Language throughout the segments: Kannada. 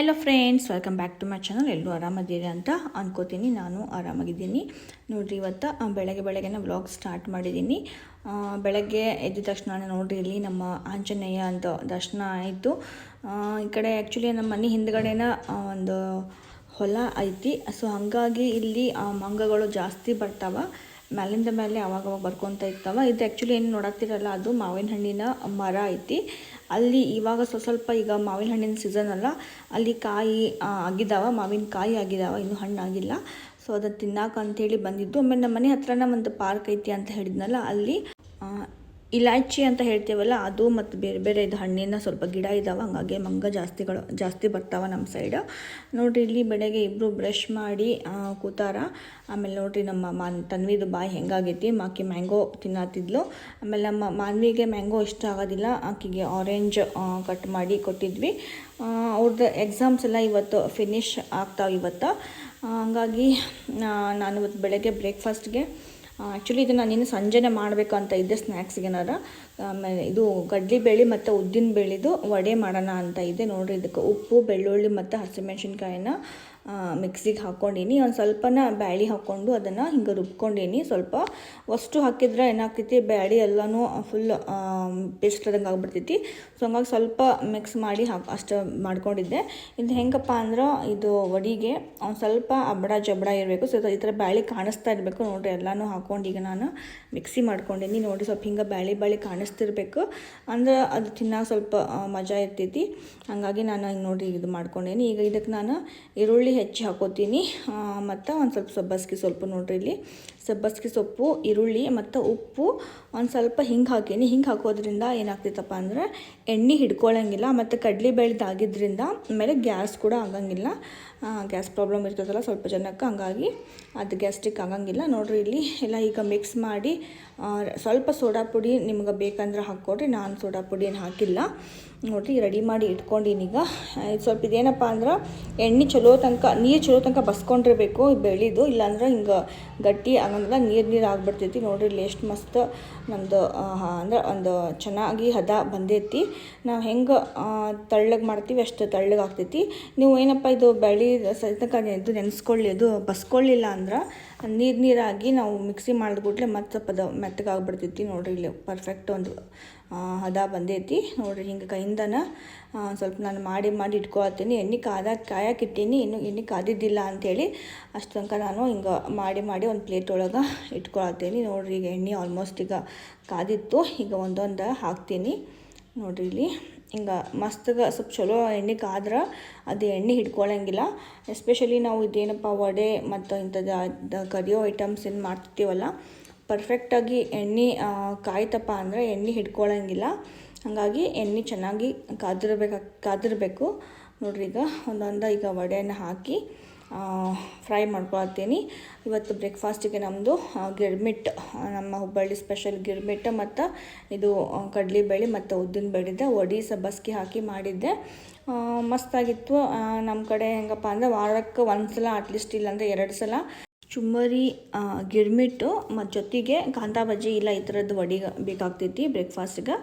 Hello friends welcome back to my channel ಎಲ್ಲರೂ ಆರಾಮದ್ದೀರಿ ಅಂತ ಅನ್ಕೋತೀನಿ. ನಾನು ಆರಾಮಾಗಿದ್ದೀನಿ. ನೋಡಿರಿ, ಇವತ್ತು ಬೆಳಗ್ಗೆ ಬೆಳಗ್ಗೆನೇ ವ್ಲಾಗ್ ಸ್ಟಾರ್ಟ್ ಮಾಡಿದ್ದೀನಿ. ಬೆಳಗ್ಗೆ ಎದ್ದ ತಕ್ಷಣ ನೋಡಿರಿ ಇಲ್ಲಿ ನಮ್ಮ ಆಂಜನೇಯ ಅಂತ ದರ್ಶನ ಆಯಿತು. ಈ ಕಡೆ ಆ್ಯಕ್ಚುಲಿ ನಮ್ಮ ಮನೆ ಹಿಂದ್ಗಡೆನ ಒಂದು ಹೊಲ ಐತಿ. ಸೊ ಹಾಗಾಗಿ ಇಲ್ಲಿ ಮಂಗಗಳು ಜಾಸ್ತಿ ಬರ್ತಾವ. ಮೇಲಿಂದ ಮೇಲೆ ಅವಾಗ ಅವಾಗ ಬರ್ಕೊತ ಇರ್ತಾವ. ಇದು ಆ್ಯಕ್ಚುಲಿ ಏನು ನೋಡತ್ತಿರಲ್ಲ ಅದು ಮಾವಿನ ಹಣ್ಣಿನ ಮರ ಐತಿ. ಅಲ್ಲಿ ಇವಾಗ ಸ್ವಲ್ಪ ಸ್ವಲ್ಪ ಈಗ ಮಾವಿನ ಹಣ್ಣಿನ ಸೀಸನ್ ಅಲ್ಲ, ಅಲ್ಲಿ ಕಾಯಿ ಆಗಿದ್ದಾವೆ ಮಾವಿನ ಕಾಯಿ ಆಗಿದಾವ, ಇನ್ನೂ ಹಣ್ಣು ಆಗಿಲ್ಲ. ಸೊ ಅದನ್ನು ತಿನ್ನಾಕ ಅಂತೇಳಿ ಬಂದಿದ್ದು. ಆಮೇಲೆ ನಮ್ಮ ಮನೆ ಹತ್ರನ ಒಂದು ಪಾರ್ಕ್ ಐತಿ ಅಂತ ಹೇಳಿದ್ನಲ್ಲ, ಅಲ್ಲಿ ಇಲಾಚಿ ಅಂತ ಹೇಳ್ತೀವಲ್ಲ, ಅದು ಮತ್ತು ಬೇರೆ ಬೇರೆ ಇದು ಹಣ್ಣಿನ ಸ್ವಲ್ಪ ಗಿಡ ಇದ್ದಾವೆ ಹಂಗಾಗಿ ಮಂಗ ಜಾಸ್ತಿಗಳು, ಜಾಸ್ತಿ ಬರ್ತಾವೆ ನಮ್ಮ ಸೈಡ್ ನೋಡಿರಿ, ಇಲ್ಲಿ ಬೆಳಗ್ಗೆ ಇಬ್ಬರು ಬ್ರಷ್ ಮಾಡಿ ಕೂತಾರ. ಆಮೇಲೆ ನೋಡಿರಿ, ನಮ್ಮ ಮಾನ್, ತನ್ವಿದು ಬಾಯಿ ಹೆಂಗಾಗೈತಿ. ಆಕೆ ಮ್ಯಾಂಗೋ ತಿನ್ನತ್ತಿದ್ಲು ಆಮೇಲೆ ನಮ್ಮ ಮಾನ್ವಿಗೆ ಮ್ಯಾಂಗೋ ಇಷ್ಟ ಆಗೋದಿಲ್ಲ. ಆಕೆಗೆ ಆರೆಂಜ್ ಕಟ್ ಮಾಡಿ ಕೊಟ್ಟಿದ್ವಿ. ಅವ್ರದ್ದು ಎಕ್ಸಾಮ್ಸ್ ಎಲ್ಲ ಇವತ್ತು ಫಿನಿಶ್ ಆಗ್ತಾವೆ ಇವತ್ತು. ಹಂಗಾಗಿ ನಾನು ಇವತ್ತು ಬೆಳಗ್ಗೆ ಬ್ರೇಕ್ಫಾಸ್ಟ್ಗೆ ಆ್ಯಕ್ಚುಲಿ ಇದನ್ನು ನೀನು ಸಂಜೆನೆ ಮಾಡಬೇಕು ಅಂತ ಇದ್ದೆ ಸ್ನ್ಯಾಕ್ಸ್ಗೇನಾರ ಆಮೇಲೆ ಇದು ಕಡ್ಲಿ ಬೇಳೆ ಮತ್ತು ಉದ್ದಿನ ಬೇಳೆದು ವಡೆ ಮಾಡೋಣ ಅಂತ ಇದೆ ನೋಡಿರಿ. ಇದಕ್ಕೆ ಉಪ್ಪು, ಬೆಳ್ಳುಳ್ಳಿ ಮತ್ತು ಹಸಿಮೆಣ್ಸಿನ್ಕಾಯಿನ ಮಿಕ್ಸಿಗೆ ಹಾಕ್ಕೊಂಡೀನಿ. ಒಂದು ಸ್ವಲ್ಪನ ಬ್ಯಾಳಿ ಹಾಕ್ಕೊಂಡು ಅದನ್ನು ಹಿಂಗೆ ರುಬ್ಕೊಂಡೀನಿ. ಸ್ವಲ್ಪ ಅಷ್ಟು ಹಾಕಿದ್ರೆ ಏನಾಗ್ತೈತಿ, ಬ್ಯಾಳಿ ಎಲ್ಲನೂ ಫುಲ್ ಪೇಸ್ಟ್ ಆದಂಗೆ ಆಗಿಬಿಡ್ತೈತಿ. ಸೊ ಹಂಗಾಗಿ ಸ್ವಲ್ಪ ಮಿಕ್ಸ್ ಮಾಡಿ ಹಾಕಿ, ಅಷ್ಟು ಮಾಡ್ಕೊಂಡಿದ್ದೆ. ಇದು ಹೆಂಗಪ್ಪ ಅಂದ್ರೆ, ಇದು ವಡಿಗೆ, ಒಂದು ಸ್ವಲ್ಪ ಅಬ್ಬಡ ಜಬಡ ಇರಬೇಕು. ಸೊ ಈ ಥರ ಬ್ಯಾಳಿ ಕಾಣಿಸ್ತಾ ಇರಬೇಕು. ನೋಡಿರಿ, ಎಲ್ಲನೂ ಹಾಕ್ಕೊಂಡು ಈಗ ನಾನು ಮಿಕ್ಸಿ ಮಾಡ್ಕೊಂಡೀನಿ. ನೋಡಿ ಸ್ವಲ್ಪ ಹಿಂಗೆ ಬ್ಯಾಳಿ ಬ್ಯಾಳಿ ಕಾಣಿಸ್ತಿರ್ಬೇಕು. ಅಂದ್ರೆ ಅದು ತಿನ್ನೋಕೆ ಸ್ವಲ್ಪ ಮಜಾ ಇರ್ತೈತಿ. ಹಾಗಾಗಿ ನಾನು ಹಿಂಗೆ ನೋಡಿ ಇದು ಮಾಡ್ಕೊಂಡೇನಿ. ಈಗ ಇದಕ್ಕೆ ನಾನು ಈರುಳ್ಳಿ ಹೆಚ್ಚಿ ಹಾಕೋತೀನಿ. ಮತ್ತು ಒಂದು ಸ್ವಲ್ಪ ಸಬ್ಬಸ್ಗೆ ಸ್ವಲ್ಪ ನೋಡ್ರಿ ಇಲ್ಲಿ. ಸಬ್ಬಸ್ಗೆ ಸೊಪ್ಪು, ಈರುಳ್ಳಿ ಮತ್ತು ಉಪ್ಪು ಒಂದು ಸ್ವಲ್ಪ ಹಿಂಗೆ ಹಾಕೀನಿ. ಹಿಂಗೆ ಹಾಕೋದ್ರಿಂದ ಏನಾಗ್ತೈತಪ್ಪ ಅಂದ್ರೆ ಎಣ್ಣೆ ಹಿಡ್ಕೊಳ್ಳೋಂಗಿಲ್ಲ ಮತ್ತು ಕಡ್ಲೆ ಬೆಳೆದಾಗಿದ್ದರಿಂದ ಆಮೇಲೆ ಗ್ಯಾಸ್ ಕೂಡ ಆಗಂಗಿಲ್ಲ. ಗ್ಯಾಸ್ ಪ್ರಾಬ್ಲಮ್ ಇರ್ತದಲ್ಲ ಸ್ವಲ್ಪ ಜನಕ್ಕೆ ಹಂಗಾಗಿ ಅದು ಗ್ಯಾಸ್ಟ್ರಿಕ್ ಆಗಂಗಿಲ್ಲ. ನೋಡ್ರಿ ಇಲ್ಲಿ ಎಲ್ಲ ಈಗ ಮಿಕ್ಸ್ ಮಾಡಿ ಸ್ವಲ್ಪ ಸೋಡಾ ಪುಡಿ ನಿಮ್ಗೆ ಬೇಕಂದ್ರೆ ಹಾಕ್ಕೊಡ್ರಿ. ನಾನು ಸೋಡಾ ಪುಡಿ ಏನು ಹಾಕಿಲ್ಲ. ನೋಡಿರಿ ರೆಡಿ ಮಾಡಿ ಇಟ್ಕೊಂಡೀನಿ ಈಗ. ಸ್ವಲ್ಪ ಇದೇನಪ್ಪ ಅಂದ್ರೆ ಎಣ್ಣೆ ಚಲೋ ತನಕ, ನೀರು ಚಲೋ ತನಕ ಬಸ್ಕೊಂಡಿರಬೇಕು ಬೆಳಿದು. ಇಲ್ಲಾಂದ್ರೆ ಹಿಂಗೆ ಗಟ್ಟಿ ಆಗಂಗಿಲ್ಲ ನೀರು ನೀರು ಆಗಿಬಿಡ್ತೈತಿ ನೋಡಿರಿ ಎಷ್ಟು ಮಸ್ತ್ ನಮ್ಮದು ಅಂದ್ರೆ ಒಂದು ಚೆನ್ನಾಗಿ ಹದ ಬಂದೈತಿ. ನಾವು ಹೆಂಗೆ ತಳ್ಳಗೆ ಮಾಡ್ತೀವಿ ಅಷ್ಟು ತಳ್ಳಗೆ ಆಗ್ತೈತಿ. ನೀವು ಏನಪ್ಪ ಇದು ಬೆಳೆ ಸಹಿತ ಇದು ನೆನೆಸ್ಕೊಳ್ಳಿ ಅದು ಬಸ್ಕೊಳ್ಳಿಲ್ಲ ಅಂದ್ರೆ ನೀರು ನೀರಾಗಿ ನಾವು ಮಿಕ್ಸಿ ಮಾಡಿದ್ಬಿಟ್ಲೆ ಮತ್ತೆ ಸ್ವಲ್ಪ ಅದು ಮೆತ್ತಗಾಗ್ಬಿಡ್ತೈತಿ. ನೋಡಿರಿ ಇಲ್ಲಿ ಪರ್ಫೆಕ್ಟ್ ಒಂದು ಹದ ಬಂದೈತಿ. ನೋಡಿರಿ ಹಿಂಗೆ ಕೈಯಿಂದನ ಸ್ವಲ್ಪ ನಾನು ಮಾಡಿ ಮಾಡಿ ಇಟ್ಕೊಳ್ತೀನಿ. ಎಣ್ಣೆ ಕಾದ ಕಾಯಕ್ಕಿಟ್ಟೀನಿ ಇನ್ನು ಎಣ್ಣೆ ಕಾದಿದ್ದಿಲ್ಲ ಅಂಥೇಳಿ ಅಷ್ಟು ತನಕ ನಾನು ಹಿಂಗೆ ಮಾಡಿ ಮಾಡಿ ಒಂದು ಪ್ಲೇಟ್ ಒಳಗೆ ಇಟ್ಕೊಳತ್ತೀನಿ ನೋಡಿರಿ ಈಗ ಎಣ್ಣೆ ಆಲ್ಮೋಸ್ಟ್ ಈಗ ಕಾದಿತ್ತು. ಈಗ ಒಂದೊಂದು ಹಾಕ್ತೀನಿ. ನೋಡಿರಿ ಇಲ್ಲಿ. ಹಿಂಗೆ ಮಸ್ತ್ಗೆ ಸ್ವಲ್ಪ ಚಲೋ ಎಣ್ಣೆ ಕಾದ್ರೆ ಅದು ಎಣ್ಣೆ ಹಿಡ್ಕೊಳ್ಳಂಗಿಲ್ಲ ಎಸ್ಪೆಷಲಿ ನಾವು ಇದೇನಪ್ಪ ವಡೆ ಮತ್ತು ಇಂಥದ್ದು ಕರಿಯೋ ಐಟಮ್ಸ್ ಏನು ಮಾಡ್ತಿರ್ತೀವಲ್ಲ ಪರ್ಫೆಕ್ಟಾಗಿ ಎಣ್ಣೆ ಕಾಯ್ತಪ್ಪ ಅಂದರೆ ಎಣ್ಣೆ ಹಿಡ್ಕೊಳಂಗಿಲ್ಲ. ಹಾಗಾಗಿ ಎಣ್ಣೆ ಚೆನ್ನಾಗಿ ಕಾದಿರ್ಬೇಕು, ಕಾದಿರಬೇಕು. ನೋಡ್ರಿ ಈಗ ಒಂದೊಂದು ಈಗ ವಡೆಯನ್ನು ಹಾಕಿ ಫ್ರೈ ಮಾಡ್ಕೊಳ್ತೀನಿ. ಇವತ್ತು ಬ್ರೇಕ್ಫಾಸ್ಟಿಗೆ ನಮ್ಮದು ಗಿರ್ಮಿಟ್ ನಮ್ಮ ಹುಬ್ಬಳ್ಳಿ ಸ್ಪೆಷಲ್ ಗಿರ್ಮಿಟ್ ಮತ್ತು ಇದು ಕಡ್ಲಿಬೇಳೆ ಮತ್ತು ಉದ್ದಿನ ಬೇಳೆದ ಒಡಿ ಸಬ್ಬಸ್ಗೆ ಹಾಕಿ ಮಾಡಿದ್ದೆ. ಮಸ್ತಾಗಿತ್ತು. ನಮ್ಮ ಕಡೆ ಹೆಂಗಪ್ಪ ಅಂದರೆ ವಾರಕ್ಕೆ ಒಂದು ಸಲ ಅಟ್ಲೀಸ್ಟ್ ಇಲ್ಲಾಂದರೆ ಎರಡು ಸಲ. ಚುಮ್ಮರಿ ಗಿರ್ಮಿಟ್ಟು ಮತ್ತು ಜೊತೆಗೆ ಕಾಂತಾ ಬಜ್ಜಿ ಇಲ್ಲ ಈ ಥರದ್ದು ವಡಿ ಬೇಕಾಗ್ತೈತಿ ಬ್ರೇಕ್ಫಾಸ್ಟ್ಗೆ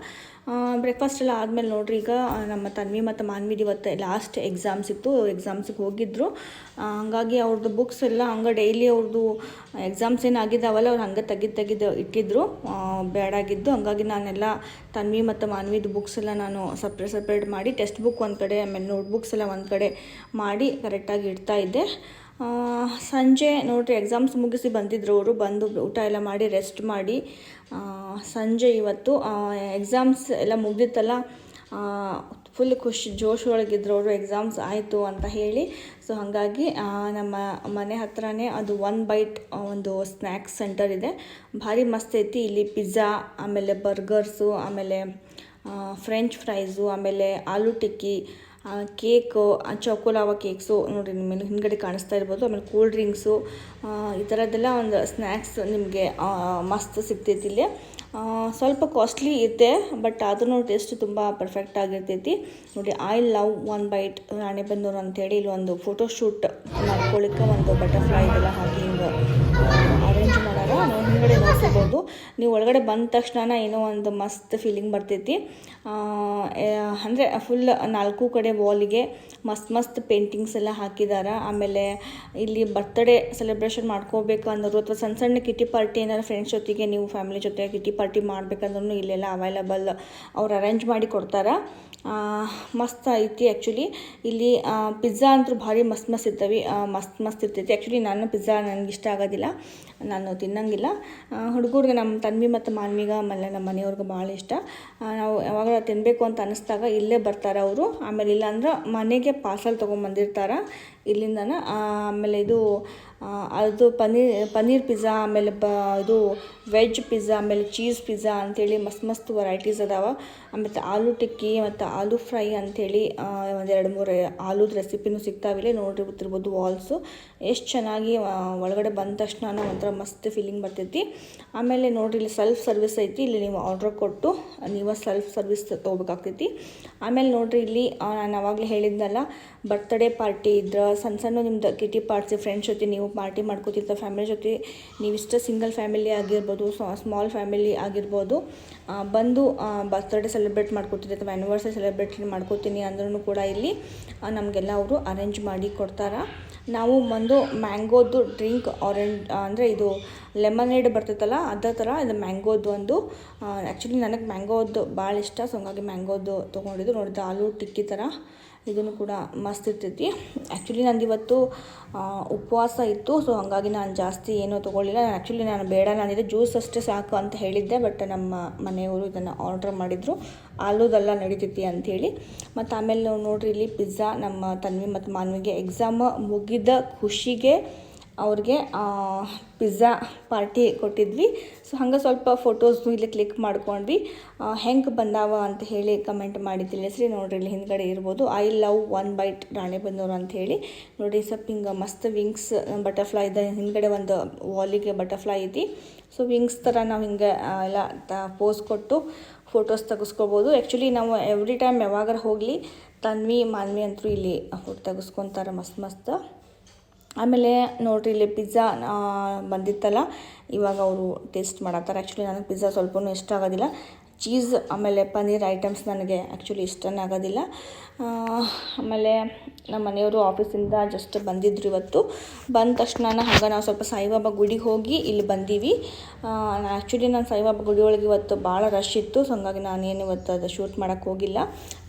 ಬ್ರೇಕ್ಫಾಸ್ಟ್ ಎಲ್ಲ ಆದಮೇಲೆ ನೋಡ್ರಿ ಈಗ ನಮ್ಮ ತನ್ವಿ ಮತ್ತು ಮಾನ್ವಿದಿ ಇವತ್ತು ಲಾಸ್ಟ್ ಎಕ್ಸಾಮ್ಸ್ ಇತ್ತು ಎಕ್ಸಾಮ್ಸಿಗೆ ಹೋಗಿದ್ರು. ಆ, ಹಂಗಾಗಿ ಅವ್ರದ್ದು ಬುಕ್ಸ್ ಎಲ್ಲ ಹಂಗೆ ಡೈಲಿ ಅವ್ರದ್ದು ಎಕ್ಸಾಮ್ಸ್ ಏನು ಆಗಿದ್ದಾವಲ್ಲ ಅವ್ರು ಹಂಗೆ ತೆಗೆದು ತೆಗೆದು ಇಟ್ಟಿದ್ದರು ಬೇಡಾಗಿದ್ದು ಹಂಗಾಗಿ ನಾನೆಲ್ಲ ತನ್ವಿ ಮತ್ತು ಮಾನ್ವಿದು ಬುಕ್ಸ್ ಎಲ್ಲ ನಾನು ಸಪ್ರೇಟ್ ಸಪ್ರೇಟ್ ಮಾಡಿ ಟೆಕ್ಸ್ಟ್ ಬುಕ್ ಒಂದು ಕಡೆ ಆಮೇಲೆ ನೋಟ್ಬುಕ್ಸ್ ಎಲ್ಲ ಒಂದು ಕಡೆ ಮಾಡಿ ಕರೆಕ್ಟಾಗಿ ಇಡ್ತಾ ಇದ್ದೆ. ಆ, ಸಂಜೆ ನೋಡಿರಿ ಎಕ್ಸಾಮ್ಸ್ ಮುಗಿಸಿ ಬಂದಿದ್ರು ಅವರು, ಬಂದು ಊಟ ಎಲ್ಲ ಮಾಡಿ ರೆಸ್ಟ್ ಮಾಡಿ. ಸಂಜೆ ಇವತ್ತು ಎಕ್ಸಾಮ್ಸ್ ಎಲ್ಲ ಮುಗ್ದಿತ್ತಲ್ಲ ಫುಲ್ ಖುಷಿ, ಜೋಶ್ ಒಳಗಿದ್ರು ಅವರು ಎಕ್ಸಾಮ್ಸ್ ಆಯಿತು ಅಂತ ಹೇಳಿ. ಸೊ ಹಾಗಾಗಿ ನಮ್ಮ ಮನೆ ಹತ್ರನೇ ಅದು ಒನ್ ಬೈಟ್ ಒಂದು ಸ್ನ್ಯಾಕ್ಸ್ ಸೆಂಟರ್ ಇದೆ. ಭಾರಿ ಮಸ್ತ್ ಐತಿ. ಇಲ್ಲಿ ಪಿಜ್ಜಾ ಆಮೇಲೆ ಬರ್ಗರ್ಸು ಆಮೇಲೆ ಫ್ರೆಂಚ್ ಫ್ರೈಸು ಆಮೇಲೆ ಆಲೂ ಟಿಕ್ಕಿ ಕೇಕು ಚಾಕೋಲಾವ ಕೇಕ್ಸು ನೋಡಿ ನಿಮಗೆ ಹಿಂದ್ಗಡೆ ಕಾಣಿಸ್ತಾ ಇರ್ಬೋದು, ಆಮೇಲೆ ಕೂಲ್ ಡ್ರಿಂಕ್ಸು ಈ ಥರದ್ದೆಲ್ಲ ಒಂದು ಸ್ನ್ಯಾಕ್ಸ್ ನಿಮಗೆ ಮಸ್ತ್ ಸಿಗ್ತೈತಿ ಇಲ್ಲಿ. ಸ್ವಲ್ಪ ಕಾಸ್ಟ್ಲಿ ಇರುತ್ತೆ ಬಟ್ ಅದನ್ನು ಟೇಸ್ಟ್ ತುಂಬ ಪರ್ಫೆಕ್ಟ್ ಆಗಿರ್ತೈತಿ. ನೋಡಿ I love One Bite Ranebennur ಅಂತೇಳಿ ಇಲ್ಲಿ ಒಂದು ಫೋಟೋ ಶೂಟ್ ಮಾಡ್ಕೊಳ್ಳಿಕ್ಕೆ ಒಂದು ಬಟರ್ಫ್ಲೈ ಇದೆಲ್ಲ ಹಾಕಿ ಹಿಂಗೆ. ಮಾಡಾರ ನಾವು ಒಳಗಡೆ ಬಂದ ತಕ್ಷಣ ಏನೋ ಒಂದು ಮಸ್ತ್ ಫೀಲಿಂಗ್ ಬರ್ತೈತಿ. ಅಂದರೆ ಫುಲ್ ನಾಲ್ಕು ಕಡೆ ವಾಲಿಗೆ ಮಸ್ತ್ ಮಸ್ತ್ ಪೇಂಟಿಂಗ್ಸ್ ಎಲ್ಲ ಹಾಕಿದ್ದಾರೆ ಆಮೇಲೆ ಇಲ್ಲಿ ಬರ್ತ್ಡೇ ಸೆಲೆಬ್ರೇಷನ್ ಮಾಡ್ಕೋಬೇಕು ಅಂದರು ಅಥವಾ ಸಣ್ಣ ಸಣ್ಣ ಕಿಟಿ ಪಾರ್ಟಿ ಏನಾದ್ರು ಫ್ರೆಂಡ್ಸ್ ಜೊತೆಗೆ ನೀವು ಫ್ಯಾಮಿಲಿ ಜೊತೆ ಕಿಟಿ ಪಾರ್ಟಿ ಮಾಡ್ಬೇಕಂದ್ರೂ ಇಲ್ಲೆಲ್ಲ ಅವೈಲಬಲ್ ಅವ್ರು ಅರೇಂಜ್ ಮಾಡಿ ಕೊಡ್ತಾರೆ. ಮಸ್ತ್ ಐತಿ ಆ್ಯಕ್ಚುಲಿ ಇಲ್ಲಿ ಪಿಜ್ಜಾ ಅಂತೂ ಭಾರಿ ಮಸ್ತ್ ಮಸ್ತ್ ಇರ್ತವೆ ಮಸ್ತ್ ಮಸ್ತ್ ಇರ್ತೈತಿ. ಆ್ಯಕ್ಚುಲಿ ನಾನು ಪಿಜ್ಜಾ ನನಗೆ ಇಷ್ಟ ಆಗೋದಿಲ್ಲ. ನಾನು ತಿನ್ನಂಗಿಲ್ಲ. ಹುಡುಗರಿಗೆ ನಮ್ಮ ತನ್ವಿ ಮತ್ತು ಮಾನ್ವಿಗ ಆಮೇಲೆ ನಮ್ಮ ಮನೆಯವ್ರಿಗೆ ಭಾಳ ಇಷ್ಟ. ನಾವು ಯಾವಾಗ ತಿನ್ನಬೇಕು ಅಂತ ಅನ್ನಿಸ್ದಾಗ ಇಲ್ಲೇ ಬರ್ತಾರೆ ಅವರು. ಆಮೇಲೆ ಇಲ್ಲಾಂದ್ರೆ ಮನೆಗೆ ಪಾರ್ಸಲ್ ತೊಗೊಂಬಂದಿರ್ತಾರೆ ಇಲ್ಲಿಂದನ. ಆಮೇಲೆ ಇದು ಅದು ಪನ್ನೀರ್ ಪನ್ನೀರ್ ಪಿಜ್ಜಾ, ಆಮೇಲೆ ಬ, ಇದು ವೆಜ್ ಪಿಜ್ಜಾ, ಆಮೇಲೆ ಚೀಸ್ ಪಿಜ್ಜಾ ಅಂಥೇಳಿ ಮಸ್ತ್ ಮಸ್ತ್ ವೆರೈಟೀಸ್ ಅದಾವ. ಆಮೇಲೆ ಆಲೂ ಟಿಕ್ಕಿ ಮತ್ತು ಆಲೂ ಫ್ರೈ ಅಂಥೇಳಿ ಒಂದು ಎರಡು ಮೂರು ಆಲೂದ ರೆಸಿಪಿನೂ ಸಿಗ್ತಾವಿಲ್ಲ. ನೋಡಿರಿ ಗೊತ್ತಿರ್ಬೋದು ವಾಲ್ಸು ಎಷ್ಟು ಚೆನ್ನಾಗಿ ಒಳಗಡೆ ಬಂದ ತಕ್ಷಣ ಒಂಥರ ಮಸ್ತ್ ಫೀಲಿಂಗ್ ಬರ್ತೈತಿ. ಆಮೇಲೆ ನೋಡಿರಿ ಇಲ್ಲಿ ಸೆಲ್ಫ್ ಸರ್ವಿಸ್ ಐತಿ. ಇಲ್ಲಿ ನೀವು ಆರ್ಡ್ರ್ ಕೊಟ್ಟು ನೀವು ಸೆಲ್ಫ್ ಸರ್ವಿಸ್ ತೊಗೋಬೇಕಾಗ್ತೈತಿ. ಆಮೇಲೆ ನೋಡಿರಿ ಇಲ್ಲಿ ನಾನು ಅವಾಗಲೇ ಹೇಳಿದ್ನಲ್ಲ ಬರ್ತ್ಡೇ ಪಾರ್ಟಿ ಇದ್ರೆ, ಸಣ್ಣ ಸಣ್ಣ ನಿಮ್ದು ಕಿಟಿ ಪಾರ್ಟ್ಸಿ ಫ್ರೆಂಡ್ಸ್ ಜೊತೆ ನೀವು ಪಾರ್ಟಿ ಮಾಡ್ಕೋತಿರ್ತ ಫ್ಯಾಮಿಲಿ ಜೊತೆ. ನೀವಿಷ್ಟ ಸಿಂಗಲ್ ಫ್ಯಾಮಿಲಿ ಆಗಿರ್ಬೋದು ಸ್ಮಾಲ್ ಫ್ಯಾಮಿಲಿ ಆಗಿರ್ಬೋದು ಬಂದು ಬರ್ತ್ಡೇ ಸೆಲೆಬ್ರೇಟ್ ಮಾಡ್ಕೋತೀರಿ ಅಥವಾ ಆ್ಯನಿವರ್ಸರಿ ಸೆಲೆಬ್ರೇಟ್ ಮಾಡ್ಕೋತೀನಿ ಅಂದ್ರೂ ಕೂಡ ಇಲ್ಲಿ ನಮಗೆಲ್ಲ ಅವರು ಅರೇಂಜ್ ಮಾಡಿ ಕೊಡ್ತಾರೆ. ನಾವು ಒಂದು ಮ್ಯಾಂಗೋದು ಡ್ರಿಂಕ್ ಆರೆಂಜ್ ಅಂದರೆ ಇದು ಲೆಮನೇಡ್ ಬರ್ತೈತಲ್ಲ, ಅದೇ ಥರ ಇದು ಮ್ಯಾಂಗೋದು ಒಂದು. ಆ್ಯಕ್ಚುಲಿ ನನಗೆ ಮ್ಯಾಂಗೋದು ಭಾಳ ಇಷ್ಟ ಸೊ ಹಂಗಾಗಿ ಮ್ಯಾಂಗೋದು ತೊಗೊಂಡಿದ್ದು. ನೋಡಿದ್ದು ಆಲೂ ಟಿಕ್ಕಿ ಥರ ಇದನ್ನು ಕೂಡ ಮಸ್ತ್ ಇರ್ತೈತಿ. ಆ್ಯಕ್ಚುಲಿ ನಂದು ಇವತ್ತು ಉಪವಾಸ ಇತ್ತು ಸೊ ಹಾಗಾಗಿ ನಾನು ಜಾಸ್ತಿ ಏನೂ ತೊಗೊಳ್ಳಿಲ್ಲ. ನಾನು ಆ್ಯಕ್ಚುಲಿ ನಾನು ಬೇಡ, ನಾನಿದೆ ಜ್ಯೂಸ್ ಅಷ್ಟೇ ಸಾಕು ಅಂತ ಹೇಳಿದ್ದೆ ಬಟ್ ನಮ್ಮ ಮನೆಯವರು ಇದನ್ನು ಆರ್ಡ್ರ್ ಮಾಡಿದರು. ಆಲೂದೆಲ್ಲ ನಡೀತೈತಿ ಅಂಥೇಳಿ ಮತ್ತು ಆಮೇಲೆ ನೋಡಿರಿ ಇಲ್ಲಿ ಪಿಜ್ಜಾ ನಮ್ಮ ತನ್ವಿ ಮತ್ತು ಮಾನ್ವಿಗೆ ಎಕ್ಸಾಮ್ ಮುಗಿದ ಖುಷಿಗೆ ಅವ್ರಿಗೆ ಪಿಜ್ಜಾ ಪಾರ್ಟಿ ಕೊಟ್ಟಿದ್ವಿ. ಸೊ ಹಂಗೆ ಸ್ವಲ್ಪ ಫೋಟೋಸ್ನು ಇಲ್ಲಿ ಕ್ಲಿಕ್ ಮಾಡ್ಕೊಂಡ್ವಿ. ಹೆಂಗೆ ಬಂದಾವ ಅಂತ ಹೇಳಿ ಕಮೆಂಟ್ ಮಾಡಿದ್ದಿಲ್ಲ. ಸರಿ, ನೋಡ್ರಿ, ಇಲ್ಲಿ ಹಿಂದ್ಗಡೆ ಇರ್ಬೋದು. I love One Bite Ranebennur ಅಂತ ಹೇಳಿ. ನೋಡಿ ಸ್ವಲ್ಪ ಹಿಂಗೆ ಮಸ್ತ್ ವಿಂಗ್ಸ್ ಬಟರ್ಫ್ಲೈ ಇದೆ. ಹಿಂದ್ಗಡೆ ಒಂದು ವಾಲಿಗೆ ಬಟರ್ಫ್ಲೈ ಐತಿ. ಸೊ ವಿಂಗ್ಸ್ ಥರ ನಾವು ಹಿಂಗೆ ಎಲ್ಲ ಪೋಸ್ ಕೊಟ್ಟು ಫೋಟೋಸ್ ತೆಗೆಸ್ಕೊಬೋದು. ಆ್ಯಕ್ಚುಲಿ ನಾವು ಎವ್ರಿ ಟೈಮ್ ಯಾವಾಗಾರ ಹೋಗಲಿ, ತನ್ವಿ, ಮಾನ್ವಿ ಅಂತೂ ಇಲ್ಲಿ ಫೋಟೋ ತೆಗೆಸ್ಕೊತಾರೆ ಮಸ್ತ್ ಮಸ್ತ್. ಆಮೇಲೆ ನೋಡಿರಿ ಇಲ್ಲಿ ಪಿಜ್ಜಾ ಬಂದಿತ್ತಲ್ಲ. ಇವಾಗ ಅವರು ಟೇಸ್ಟ್ ಮಾಡತ್ತಾರೆ. ಆ್ಯಕ್ಚುಲಿ ನನಗೆ ಪಿಜ್ಜಾ ಸ್ವಲ್ಪವೂ ಇಷ್ಟ ಆಗೋದಿಲ್ಲ. ಚೀಸ್, ಆಮೇಲೆ ಪನ್ನೀರ್ ಐಟಮ್ಸ್ ನನಗೆ ಆ್ಯಕ್ಚುಲಿ ಇಷ್ಟನೇ ಆಗೋದಿಲ್ಲ. ಆಮೇಲೆ ನಮ್ಮ ಮನೆಯವರು ಆಫೀಸಿಂದ ಜಸ್ಟ್ ಬಂದಿದ್ರು ಇವತ್ತು. ಬಂದ ತಕ್ಷಣ ಹಾಗೆ ನಾವು ಸ್ವಲ್ಪ ಸಾಯಿಬಾಬಾ ಗುಡಿಗೆ ಹೋಗಿ ಇಲ್ಲಿ ಬಂದೀವಿ. ಆ್ಯಕ್ಚುಲಿ ನಾನು ಸಾಯಿಬಾಬಾ ಗುಡಿ ಒಳಗೆ ಇವತ್ತು ಭಾಳ ರಶ್ ಇತ್ತು ಸೊ ಹಂಗಾಗಿ ನಾನೇನು ಇವತ್ತು ಅದು ಶೂಟ್ ಮಾಡೋಕ್ಕೆ ಹೋಗಿಲ್ಲ.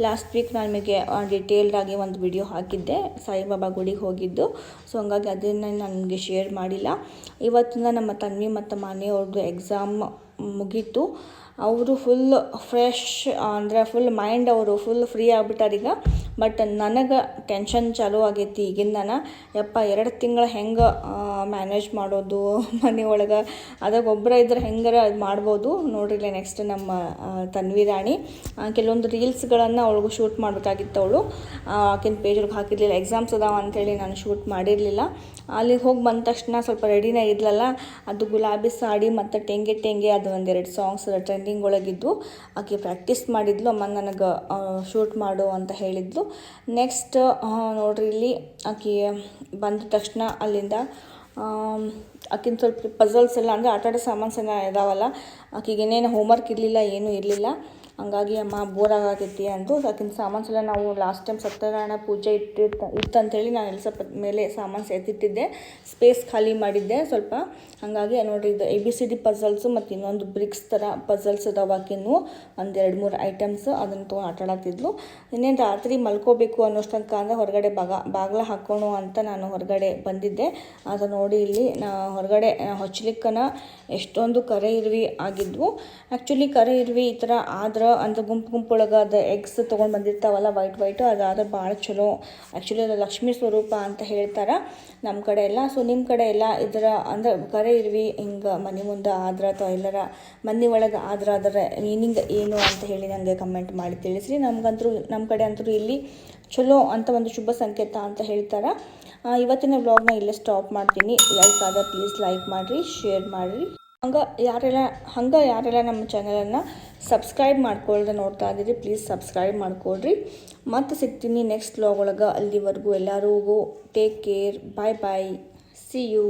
ಲಾಸ್ಟ್ ವೀಕ್ ನಾನು ನಿಮಗೆ ಡಿಟೇಲ್ಡಾಗಿ ಒಂದು ವಿಡಿಯೋ ಹಾಕಿದ್ದೆ, ಸಾಯಿಬಾಬಾ ಗುಡಿಗೆ ಹೋಗಿದ್ದು. ಸೊ ಹಂಗಾಗಿ ಅದನ್ನು ನನಗೆ ಶೇರ್ ಮಾಡಿಲ್ಲ. ಇವತ್ತಿಂದ ನಮ್ಮ ತನ್ವಿ ಮತ್ತು ಮನೆಯವ್ರದ್ದು ಎಕ್ಸಾಮ್ ಮುಗೀತು. ಅವರು ಫುಲ್ ಫ್ರೆಶ್ ಅಂದರೆ ಫುಲ್ ಮೈಂಡ್ ಅವರು ಫುಲ್ ಫ್ರೀ ಆಗ್ಬಿಟ್ಟಾರ ಈಗ ಬಟ್ ನನಗೆ ಟೆನ್ಷನ್ ಚಾಲೂ ಆಗೈತಿ ಈಗಿಂದನ. ಯಪ್ಪ, ಎರಡು ತಿಂಗಳು ಹೆಂಗೆ ಮ್ಯಾನೇಜ್ ಮಾಡೋದು, ಮನೆ ಒಳಗೆ. ಅದಾಗ ಒಬ್ಬರ ಇದ್ರೆ ಹೆಂಗಾರ ಅದು ಮಾಡ್ಬೋದು. ನೋಡ್ರಿಲ್ಲ ನೆಕ್ಸ್ಟ್ ನಮ್ಮ ತನ್ವಿ ರಾಣಿ. ಕೆಲವೊಂದು ರೀಲ್ಸ್ಗಳನ್ನು ಅವಳಿಗೂ ಶೂಟ್ ಮಾಡಬೇಕಾಗಿತ್ತು ಅವಳು. ಆಕಿನ ಪೇಜ್ಗೆ ಹಾಕಿರಲಿಲ್ಲ. ಎಕ್ಸಾಮ್ಸ್ ಅದಾವ ಅಂಥೇಳಿ ನಾನು ಶೂಟ್ ಮಾಡಿರಲಿಲ್ಲ. ಅಲ್ಲಿಗೆ ಹೋಗಿ ಬಂದ ತಕ್ಷಣ ಸ್ವಲ್ಪ ರೆಡಿನೇ ಇದ್ಲಲ್ಲ, ಅದು ಗುಲಾಬಿ ಸಾಡಿ ಮತ್ತು ಟೆಂಗೆ ಟೆಂಗೆ ಅದು ಒಂದೆರಡು ಸಾಂಗ್ಸ್ ಟ್ರೆಂಡಿಂಗ್ ಒಳಗಿದ್ದು ಆಕೆ ಪ್ರಾಕ್ಟೀಸ್ ಮಾಡಿದ್ಲು. ಅಮ್ಮ ನನಗೆ ಶೂಟ್ ಮಾಡು ಅಂತ ಹೇಳಿದ್ಲು. ನೆಕ್ಸ್ಟ್ ನೋಡ್ರಿ ಇಲ್ಲಿ ಆಕೆ ಬಂದ ತಕ್ಷಣ ಅಲ್ಲಿಂದ ಆಕಿನ ಸ್ವಲ್ಪ ಪಝಲ್ಸ್ ಎಲ್ಲ ಅಂದರೆ ಆಟ ಆಡೋ ಸಾಮಾನ್ಸ್ ಎಲ್ಲ ಇದಾವಲ್ಲ, ಆಕೆಗೆ ಏನೇನು ಹೋಮ್ವರ್ಕ್ ಇರಲಿಲ್ಲ, ಏನೂ ಇರಲಿಲ್ಲ. ಹಂಗಾಗಿ ಅಮ್ಮ ಬೋರ್ ಆಗತೈತಿ ಅಂದು ಆಕಿನ ಸಾಮಾನ್ಸ್ ಎಲ್ಲ ನಾವು ಲಾಸ್ಟ್ ಟೈಮ್ ಸತ್ಯನಾರಾಯಣ ಪೂಜೆ ಇಟ್ಟಿರ್ತ ಇತ್ತಂಥೇಳಿ ನಾನು ಎಲ್ಲ ಸ್ವಲ್ಪ ಮೇಲೆ ಸಾಮಾನು ಎತ್ತಿಟ್ಟಿದ್ದೆ ಸ್ಪೇಸ್ ಖಾಲಿ ಮಾಡಿದ್ದೆ ಸ್ವಲ್ಪ. ಹಾಗಾಗಿ ನೋಡಿರಿ ಇದು A B C D puzzles ಮತ್ತು ಇನ್ನೊಂದು ಬ್ರಿಕ್ಸ್ ಥರ ಪಝಲ್ಸ್ ಆಕಿನೂ ಒಂದು ಎರಡು ಮೂರು ಐಟಮ್ಸ್ ಅದನ್ನು ತೊಗೊಂಡು ಆಟಾಡತ್ತಿದ್ಲು ಇನ್ನೇನು ರಾತ್ರಿ ಮಲ್ಕೋಬೇಕು ಅನ್ನೋಷ್ಟಂಕ ಅಂದರೆ ಹೊರಗಡೆ ಬಾಗ, ಬಾಗಿಲ ಹಾಕೋಣ ಅಂತ ನಾನು ಹೊರಗಡೆ ಬಂದಿದ್ದೆ. ಅದು ನೋಡಿ ಇಲ್ಲಿ ನಾ ಹೊರಗಡೆ ಹೊಚ್ಚಲಿಕ್ಕನ ಎಷ್ಟೊಂದು ಕರೆ ಇರುವಿ ಆಗಿದ್ವು. ಆ್ಯಕ್ಚುಲಿ ಕರೆ ಇರುವಿ ಈ ಥರ ಆದ್ರೆ ಅಂದ್ರೆ ಗುಂಪು ಗುಂಪೊಳಗೆ ಅದು ಎಗ್ಸ್ ತೊಗೊಂಡು ಬಂದಿರ್ತಾವಲ್ಲ ವೈಟ್ ವೈಟು ಅದಾದ್ರೆ ಭಾಳ ಚಲೋ. ಆ್ಯಕ್ಚುಲಿ ಅದು ಲಕ್ಷ್ಮೀ ಸ್ವರೂಪ ಅಂತ ಹೇಳ್ತಾರೆ ನಮ್ಮ ಕಡೆ ಎಲ್ಲ. ಸೊ ನಿಮ್ಮ ಕಡೆ ಎಲ್ಲ ಇದರ ಅಂದ್ರೆ ಕರೆ ಇರ್ವಿ ಹಿಂಗೆ ಮನೆ ಮುಂದೆ ಆದ್ರ ಅಥವಾ ಎಲ್ಲರ ಮನೆ ಒಳಗೆ ಆದ್ರೆ ಅದರ ಮೀನಿಂಗ್ ಏನು ಅಂತ ಹೇಳಿ ನನಗೆ ಕಮೆಂಟ್ ಮಾಡಿ ತಿಳಿಸ್ರಿ. ನಮಗಂತರೂ ನಮ್ಮ ಕಡೆ ಅಂತರೂ ಇಲ್ಲಿ ಚಲೋ ಅಂತ ಒಂದು ಶುಭ ಸಂಕೇತ ಅಂತ ಹೇಳ್ತಾರೆ. ಇವತ್ತಿನ ವ್ಲಾಗ್ನ ಇಲ್ಲೇ ಸ್ಟಾಪ್ ಮಾಡ್ತೀನಿ. ಲೈಕ್ ಆದ ಪ್ಲೀಸ್ ಲೈಕ್ ಮಾಡಿರಿ ಶೇರ್ ಮಾಡಿರಿ. ಹಂಗೆ ಯಾರೆಲ್ಲ ಹಂಗೆ ಯಾರೆಲ್ಲ ನಮ್ಮ ಚಾನಲನ್ನು ಸಬ್ಸ್ಕ್ರೈಬ್ ಮಾಡ್ಕೊಳ್ದೆ ನೋಡ್ತಾ ಇದ್ದೀರಿ ಪ್ಲೀಸ್ ಸಬ್ಸ್ಕ್ರೈಬ್ ಮಾಡ್ಕೊಳ್ರಿ. ಮತ್ತೆ ಸಿಗ್ತೀನಿ ನೆಕ್ಸ್ಟ್ ವ್ಲಾಗ್ ಒಳಗೆ. ಅಲ್ಲಿವರೆಗೂ ಎಲ್ಲರಿಗೂ take care bye bye see you